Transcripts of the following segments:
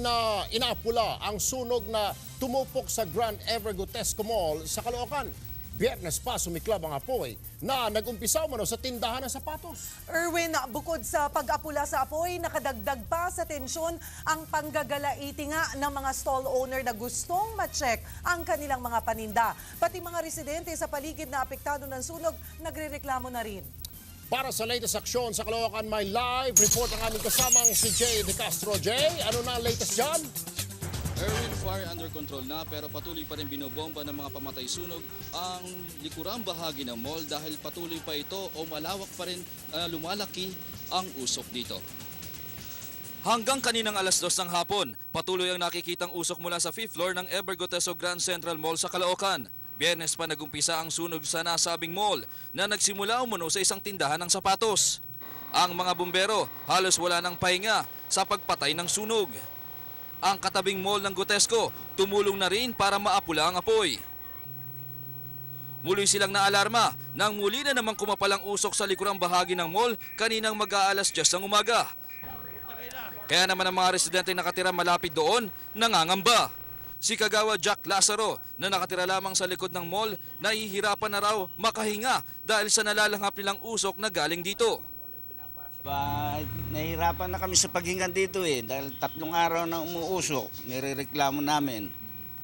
na inaapula ang sunog na tumupok sa Grand Evergotesco Mall sa Caloocan. Biyernes pa sumiklab ang apoy na nag-umpisa umano sa tindahan ng sapatos. Erwin, bukod sa pag-apula sa apoy, nakadagdag pa sa tensyon ang panggagalaiti nga ng mga stall owner na gustong ma-check ang kanilang mga paninda. Pati mga residente sa paligid na apektado ng sunog, nagrereklamo na rin. Para sa latest aksyon sa Caloocan, may live report ang aming kasamang si Jay De Castro. Jay, ano na ang latest dyan? Erwin, fire under control na pero patuloy pa rin binobomba ng mga pamatay sunog ang likurang bahagi ng mall dahil patuloy pa ito o malawak pa rin ah, lumalaki ang usok dito. Hanggang kaninang alas dos ng hapon, patuloy ang nakikitang usok mula sa 5th floor ng Evergoteso Grand Central Mall sa Caloocan. Biyernes pa nagumpisa ang sunog sa nasabing mall na nagsimula umano sa isang tindahan ng sapatos. Ang mga bumbero halos wala ng pahinga sa pagpatay ng sunog. Ang katabing mall ng Gotesco tumulong na rin para maapula ang apoy. Muli silang naalarma nang muli na namang kumapalang usok sa likurang bahagi ng mall kaninang mag-aalas 10 ng umaga. Kaya naman ang mga residente nakatira malapit doon nangangamba. Si Kagawa Jack Lazaro na nakatira lamang sa likod ng mall nahihirapan na raw makahinga dahil sa nalalanghap nilang usok na galing dito. Ba, nahihirapan na kami sa paghinga dito eh dahil tatlong araw na umuusok, nirereklamo namin.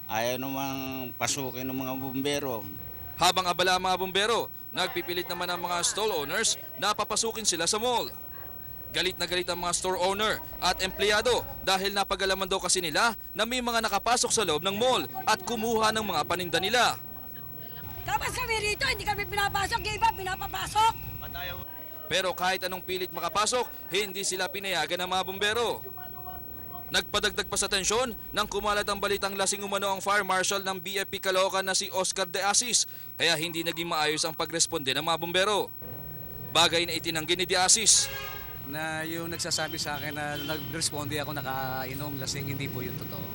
Ayaw namang pasukin ng mga bumbero. Habang abala ang mga bumbero, nagpipilit naman ang mga stall owners na papasukin sila sa mall. Galit na galit ang mga store owner at empleyado dahil napagalaman daw kasi nila na may mga nakapasok sa loob ng mall at kumuha ng mga paninda nila. Tapos kami rito, hindi kami pinapasok, yung iba pinapapasok. Pero kahit anong pilit makapasok, hindi sila pinayagan ng mga bumbero. Nagpadagdag pa sa tensyon nang kumalat ang balitang lasing umano ang fire marshal ng BFP Caloocan na si Oscar De Asis kaya hindi naging maayos ang pagresponde ng mga bumbero. Bagay na itinanggi ni De Asis. Na yung nagsasabi sa akin na nag-responde ako nakainom lasing hindi po yung totoo.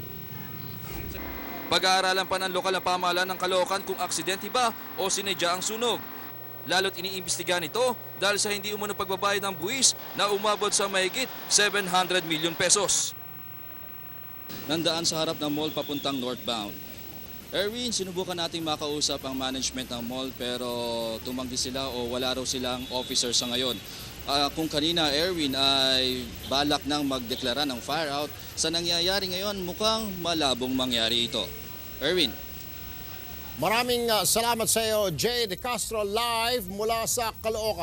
Pag-aaralan pa ng lokal na pamahalaan ng Caloocan kung aksidente ba o sinadya ang sunog. Lalo't iniimbestigahan ito dahil sa hindi umano pagbabayad ng buwis na umabot sa mahigit 700 milyon pesos. Nandaan sa harap ng mall papuntang northbound. Erwin, sinubukan nating makausap ang management ng mall pero tumanggi sila o wala raw silang officer sa ngayon. Ah, kung kanina Erwin ay balak nang magdeklara ng fire out, sa nangyayari ngayon mukhang malabong mangyari ito. Erwin. Maraming uh, salamat sa iyo, Jay De Castro, live mula sa Caloocan.